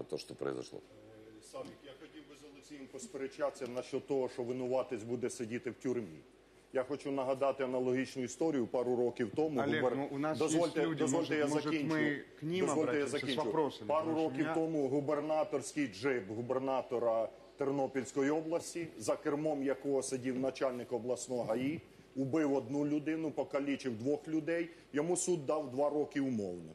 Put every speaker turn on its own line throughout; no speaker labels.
э, то, что произошло.
Савік, я хотів би з Олексієм посперечатися насчет того, що винуватець буде сидіти в тюрмі. Я хочу нагадати аналогічну історію пару років тому.
Олег,
губер-
ну, у нас
дозвольте,
є люди,
дозвольте
може-
я
може,
закінчу.
ми к ним
дозвольте я
обратимося з
закінчу.
вопросами,
Пару років
мене-
тому губернаторський джип губернатора Тернопільської області, за кермом якого сидів начальник обласного ГАІ, убив одну людину, покалічив двох людей. Йому суд дав два роки умовно.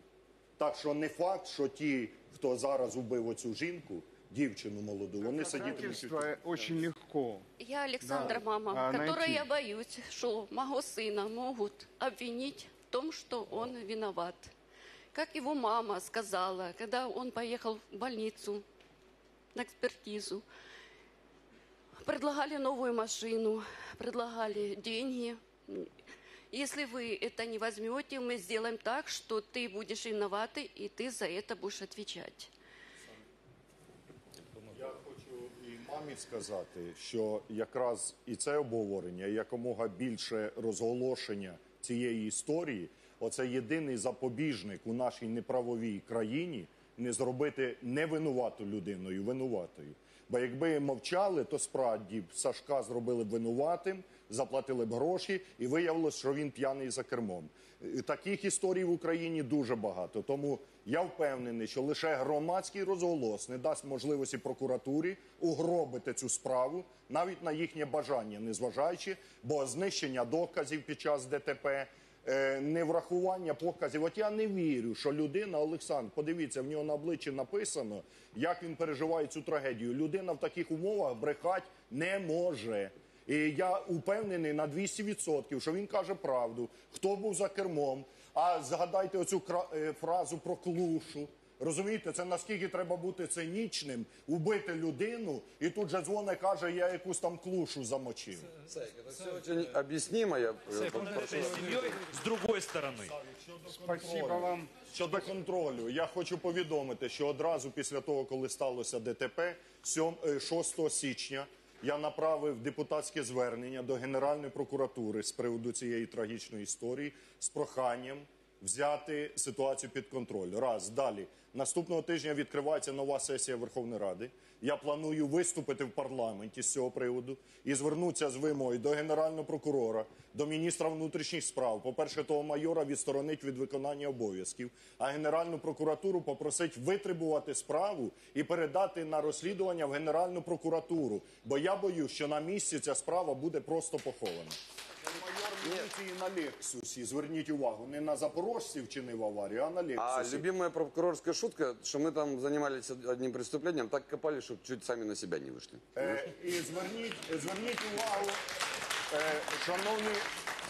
Так що не факт, що ті, хто зараз убив оцю жінку, дівчину молоду, вони сидітимуть. у тюрмі.
очень легко.
Я Александра
Да.
мама,
А,
которая
найти.
боюсь, что моего сына могут обвинить в том, что он виноват. Как его мама сказала, когда он поехал в больницу на экспертизу, предлагали новую машину, предлагали деньги. Если вы это не возьмете, мы сделаем так, что ты будешь виноватый, и ты за это будешь отвечать.
Я хочу і мамі сказати, що якраз і це обговорення, і якомога більше розголошення цієї історії, оце єдиний запобіжник у нашій неправовій країні не зробити невинувату людиною винуватою. Бо якби мовчали, то справді б Сашка зробили б винуватим, заплатили б гроші, і виявилось, що він п'яний за кермом. Е, Таких історій в Україні дуже багато. Тому я впевнений, що лише громадський розголос не дасть можливості прокуратурі угробити цю справу навіть на їхнє бажання, незважаючи, бо знищення доказів під час ДТП. е, Неврахування показів. От я не вірю, що людина, Олександр, подивіться, в нього на обличчі написано, як він переживає цю трагедію. Людина в таких умовах брехати не може. І я упевнений на 200%, що він каже правду, хто був за кермом. А згадайте оцю кра- е, фразу про клушу. Розумієте, це наскільки треба бути цинічним, убити людину, і тут же дзвони каже, я якусь там клушу замочив.
Это все очень объяснимо. Я э,
С семьей с другой стороны.
Спасибо вам.
Щодо контролю, я хочу повідомити, що одразу після того, коли сталося ДТП, сьом- е, 6 січня я направив депутатське звернення до Генеральної прокуратури з приводу цієї трагічної історії з проханням взяти ситуацію під контроль. Раз далі. Наступного тижня відкривається нова сесія Верховної Ради. Я планую виступити в парламенті з цього приводу і звернутися з вимогою до генерального прокурора, до міністра внутрішніх справ. По-перше, того майора відсторонить від виконання обов'язків, а генеральну прокуратуру попросить витребувати справу і передати на розслідування в генеральну прокуратуру. Бо я боюсь, що на місці ця справа буде просто похована Майор міліції на Лексусі. Зверніть увагу, не на запорожців вчинив аварію, а на
А
Лексусі.
любимая прокурорская шутка, что мы там занимались одним преступлением, так копали, чтобы чуть сами на себя не вышли.
Е, і зверніть, зверніть увагу, е, шановні,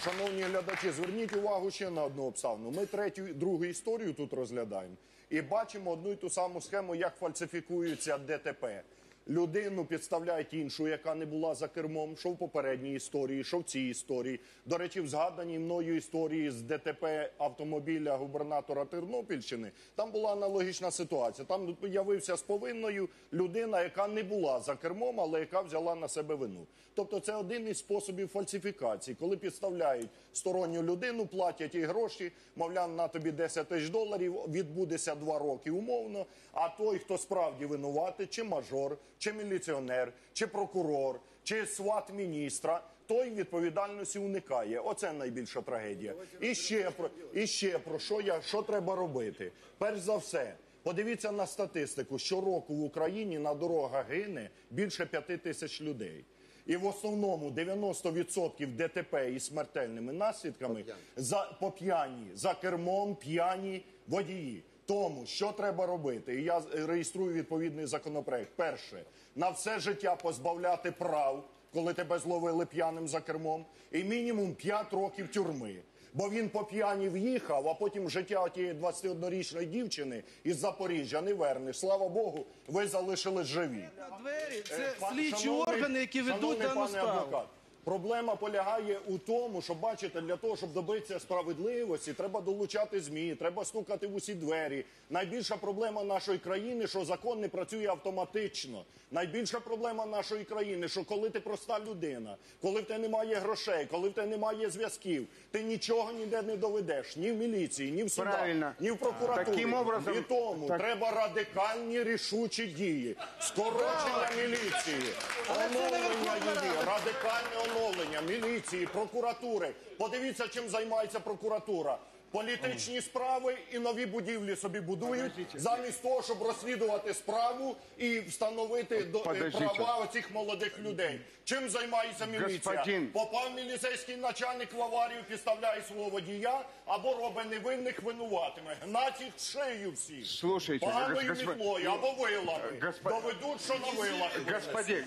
шановні глядачі, зверніть увагу ще на одну обставину. Ми третю, другу історію тут розглядаємо і бачимо одну і ту саму схему, як фальсифікуються ДТП. Людину підставляють іншу, яка не була за кермом, що в попередній історії, що в цій історії. До речі, в згаданій мною історії з ДТП автомобіля губернатора Тернопільщини, там була аналогічна ситуація. Там явився з повинною людина, яка не була за кермом, але яка взяла на себе вину. Тобто це один із способів фальсифікації, коли підставляють сторонню людину, платять їй гроші, мовляв, на тобі 10 тисяч доларів, відбудеться два роки умовно. А той, хто справді винуватий, чи мажор, чи міліціонер, чи прокурор, чи сват міністра, той відповідальності уникає. Оце найбільша трагедія. І ще про і ще про що я що треба робити? Перш за все. Подивіться на статистику. Щороку в Україні на дорогах гине більше п'яти тисяч людей. І в основному 90% ДТП із смертельними наслідками за по п'яні, за кермом п'яні водії. Тому що треба робити? І я е, реєструю відповідний законопроект. Перше, на все життя позбавляти прав, коли тебе зловили п'яним за кермом, і мінімум 5 років тюрми. Бо він по п'яні в'їхав, а потім життя тієї 21-річної дівчини із Запоріжжя не вернеш. Слава Богу, ви залишились живі. Е,
Це
пан-
слідчі
шановний-
органи, які ведуть дану справу.
адвокат, Проблема полягає у тому, що бачите, для того, щоб добитися справедливості, треба долучати змі, треба стукати в усі двері. Найбільша проблема нашої країни, що закон не працює автоматично. Найбільша проблема нашої країни, що коли ти проста людина, коли в тебе немає грошей, коли в тебе немає зв'язків, ти нічого ніде не доведеш, ні в міліції, ні в судах,
Правильно.
ні в прокуратурі.
Таким образом-
І тому
так-
треба радикальні рішучі дії, скорочення міліції, оновлення її, радикальне оновлення міліції, прокуратури. Подивіться, чим займається прокуратура. Політичні справи і нові будівлі собі будують, замість того, щоб розслідувати справу і встановити до- е, права оцих молодих людей. Чим займається міліція? Попав міліцейський начальник в аварію, підставляє свого водія або робить невинних винуватими. Гнать їх шию всі.
Слушайте,
Поганою
гос-
мітлою або вилами.
Госпо-
Доведуть, що на вилах.
Господин,